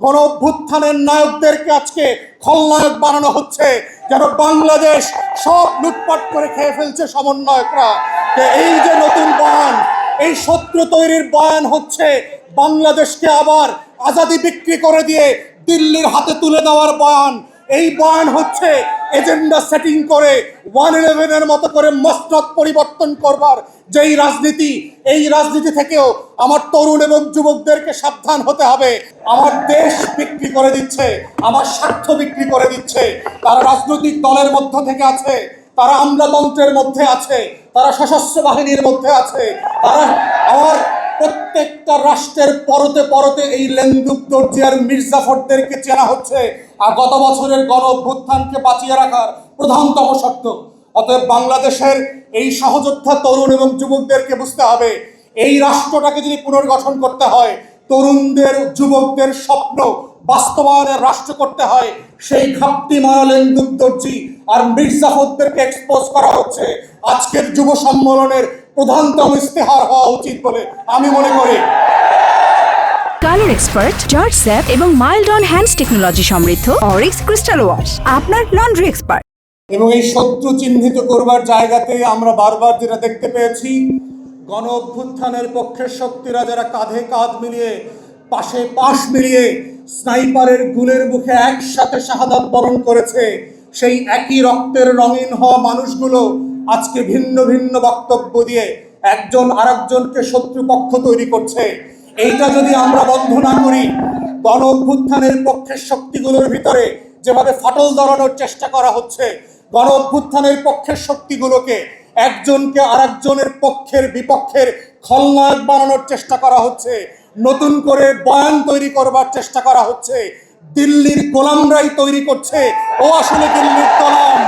গণ অভ্যুত্থানের নায়কদেরকে আজকে খলনায়ক বানানো হচ্ছে, যেন বাংলাদেশ সব লুটপাট করে খেয়ে ফেলছে সমন্বয়করা। যে এই যে নতুন বয়ান, এই শত্রু তৈরির বয়ান হচ্ছে বাংলাদেশকে আবার আজাদি বিক্রি করে দিয়ে দিল্লির হাতে তুলে দেওয়ার বয়ান। এই বয়ান হচ্ছে এজেন্ডা সেটিং করে ওয়ান ইলেভেনের মতো করে মস্তক পরিবর্তন করবার যেই রাজনীতি, এই রাজনীতি থেকেও আমার তরুণ এবং যুবকদেরকে সাবধান হতে হবে। আমার দেশ বিক্রি করে দিচ্ছে, আমার স্বার্থ বিক্রি করে দিচ্ছে, তারা রাজনৈতিক দলের মধ্য থেকে আছে, তারা আমলাতন্ত্রের মধ্যে আছে, তারা সশস্ত্র বাহিনীর মধ্যে আছে, তারা আমার প্রত্যেকটা রাষ্ট্রের পরতে পরতে এই লেন্দুক দর্জিয়ার মির্জাফরদেরকে চেনা হচ্ছে। আর গত বছরের গণ অভ্যুত্থানকে বাঁচিয়ে রাখার প্রধানতম শর্ত। অতএব বাংলাদেশের এই সহযোদ্ধা তরুণ এবং যুবকদেরকে বুঝতে হবে, এই রাষ্ট্রটাকে যদি পুনর্গঠন করতে হয়, তরুণদের, যুবকদের স্বপ্ন বাস্তবায়নের রাষ্ট্র করতে হয় সেই ঘাপটি মারালেন দুর্দর্জি আর মির্জাফরদেরকে এক্সপোজ করা হচ্ছে। আজকের যুব সম্মেলনের প্রধানতম ইস্তেহার হওয়া উচিত বলে আমি মনে করি। কালার এক্সপার্ট জর্জ স্যাপ এবং মাইল্ড অন হ্যান্ডস টেকনোলজি সমৃদ্ধ অরিক্স ক্রিস্টাল ওয়াশ আপনার লন্ড্রি এক্সপার্ট। এবং এই শত্রু চিহ্নিত করবার জায়গাতে আমরা বারবার যেটা দেখতে পেয়েছি গণ অভ্যুত্থানের পক্ষের শক্তিরা যারা কাঁধে কাঁধ মিলিয়ে পাশে পাশ মিলিয়ে স্নাইপারের গুলের মুখে একসাথে শাহাদাত বরণ করেছে। সেই একই রক্তের রঙিন হওয়া মানুষগুলো আজকে ভিন্ন ভিন্ন বক্তব্য দিয়ে একজন আরেকজনকে শত্রুপক্ষ তৈরি করছে। এইটা যদি আমরা বন্ধ না করি, গণ অভ্যুত্থানের পক্ষের শক্তিগুলোর ভিতরে যেভাবে ফাটল ধরানোর চেষ্টা করা হচ্ছে, গণ অভ্যুত্থানের পক্ষের শক্তিগুলোকে একজনকে আরেকজনের পক্ষের বিপক্ষের খলনায়ক বানানোর চেষ্টা করা হচ্ছে। নতুন করে বয়ান তৈরি করবার চেষ্টা করা হচ্ছে। দিল্লির গোলামরাই তৈরি করছে। ও আসলে দিল্লির গোলাম।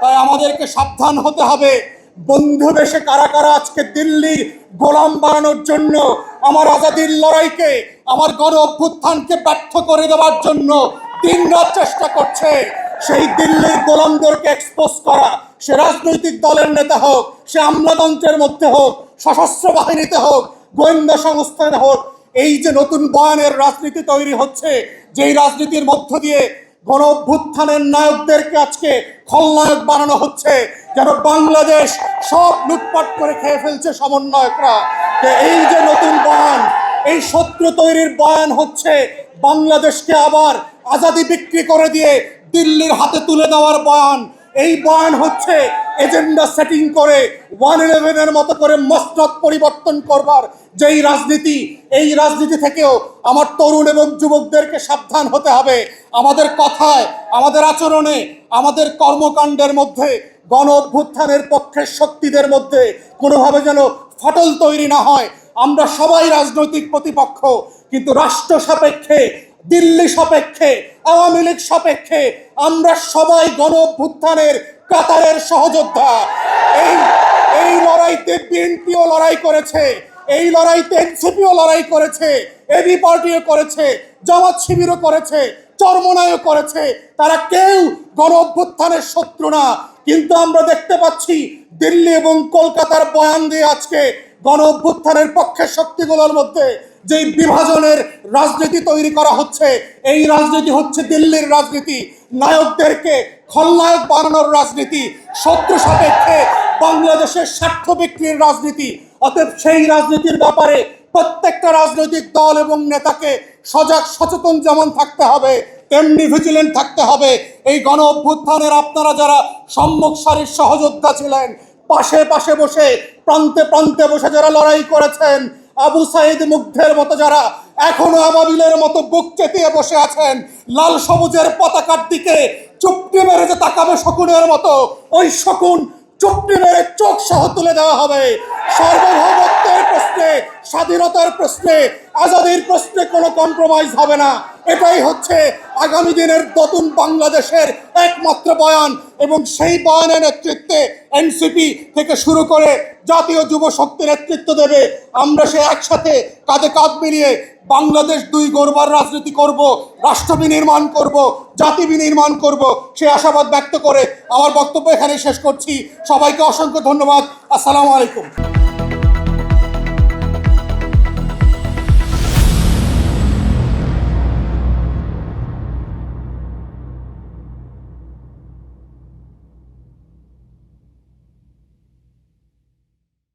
তাই আমাদেরকে সাবধান হতে হবে। বন্ধু বেশে কারা কারা আজকে দিল্লির গোলাম বানানোর জন্য, আমার আজাদির লড়াইকে, আমার গণ অভ্যুত্থানকে ব্যর্থ করে দেওয়ার জন্য দিন রাত চেষ্টা করছে। সেই দিল্লির গোলামদেরকে এক্সপোজ করা, সে রাজনৈতিক দলের নেতা হোক, সে আমলাতন্ত্রের মধ্যে হোক, সশস্ত্র বাহিনীতে হোক, গোয়েন্দা সংস্থানে হোক এই যে নতুন বয়ানের রাজনীতি তৈরি হচ্ছে, যেই রাজনীতির মধ্য দিয়ে গণ অভ্যুত্থানের নায়কদেরকে আজকে খলনায়ক বানানো হচ্ছে, যেন বাংলাদেশ সব লুটপাট করে খেয়ে ফেলছে সমন্বয়করা। যে এই যে নতুন বয়ান, এই শত্রু তৈরির বয়ান হচ্ছে বাংলাদেশকে আবার আজাদি বিক্রি করে দিয়ে দিল্লির হাতে তুলে দেওয়ার বয়ান। এই বয়ান হচ্ছে এজেন্ডা সেটিং করে ওয়ান ইলেভেনের মতো করে মস্তক পরিবর্তন করবার যেই রাজনীতি, এই রাজনীতি থেকেও আমার তরুণ এবং যুবকদেরকে সাবধান হতে হবে। আমাদের কথায়, আমাদের আচরণে, আমাদের কর্মকাণ্ডের মধ্যে, গণ অভ্যুত্থানের পক্ষের শক্তিদের মধ্যে কোনোভাবে যেন ফাটল তৈরি না হয়। আমরা সবাই রাজনৈতিক প্রতিপক্ষ, কিন্তু রাষ্ট্র সাপেক্ষে, দিল্লি সাপেক্ষে, আওয়ামী লীগ সাপেক্ষে আমরা সবাই গণ অভ্যুত্থানের কাতারের সহযোদ্ধা। এই এই লড়াইতে বিএনপিও লড়াই করেছে, এই লড়াইতে এনসিপিও লড়াই করেছে, এবি পার্টিও করেছে, জামাত শিবিরও করেছে চরমনায়ও করেছে। তারা কেউ গণ অভ্যুত্থানের শত্রু না। কিন্তু আমরা দেখতে পাচ্ছি দিল্লি এবং কলকাতার বয়ান দিয়ে আজকে গণ অভ্যুত্থানের পক্ষের শক্তিগুলোর মধ্যে যেই বিভাজনের রাজনীতি তৈরি করা হচ্ছে, এই রাজনীতি হচ্ছে দিল্লির রাজনীতি। নায়কদেরকে খলনায়ক বানানোর রাজনীতি শত্রু সাপেক্ষে বাংলাদেশের স্বার্থ বিক্রির রাজনীতি। অতএব সেই রাজনীতির ব্যাপারে প্রত্যেকটা রাজনৈতিক দল এবং নেতাকে সজাগ, সচেতন যেমন থাকতে হবে, তেমনি ভিজিলেন্ট থাকতে হবে। এই গণ অভ্যুত্থানের আপনারা যারা সম্মুখ সারির সহযোদ্ধা ছিলেন, পাশে পাশে বসে, প্রান্তে প্রান্তে বসে যারা লড়াই করেছেন, আবু সাইদ মুগ্ধের মতো যারা এখনও আবাবিলের মতো বুক চেতিয়ে বসে আছেন, লাল সবুজের পতাকার দিকে চুপটি মেরে যে তাকাবে শকুনের মতো, ওই শকুন চুপটি মেরে চোখ সহ তুলে দেওয়া হবে। সার্বভৌমত্বের প্রশ্নে, স্বাধীনতার প্রশ্নে, আজাদির প্রশ্নে কোনো কম্প্রোমাইজ হবে না। এটাই হচ্ছে আগামী দিনের নতুন বাংলাদেশের একমাত্র বয়ান এবং সেই বয়ানের নেতৃত্বে এনসিপি থেকে শুরু করে জাতীয় যুব শক্তি নেতৃত্ব দেবে। আমরা সে একসাথে কাঁধে কাঁধ মিলিয়ে বাংলাদেশ দুই গড়বার রাজনীতি করব, রাষ্ট্র বিনির্মাণ করব, জাতি বিনির্মাণ করব, সে আশাবাদ ব্যক্ত করে আমার বক্তব্য এখানে শেষ করছি। সবাইকে অসংখ্য ধন্যবাদ। আসসালামু আলাইকুম।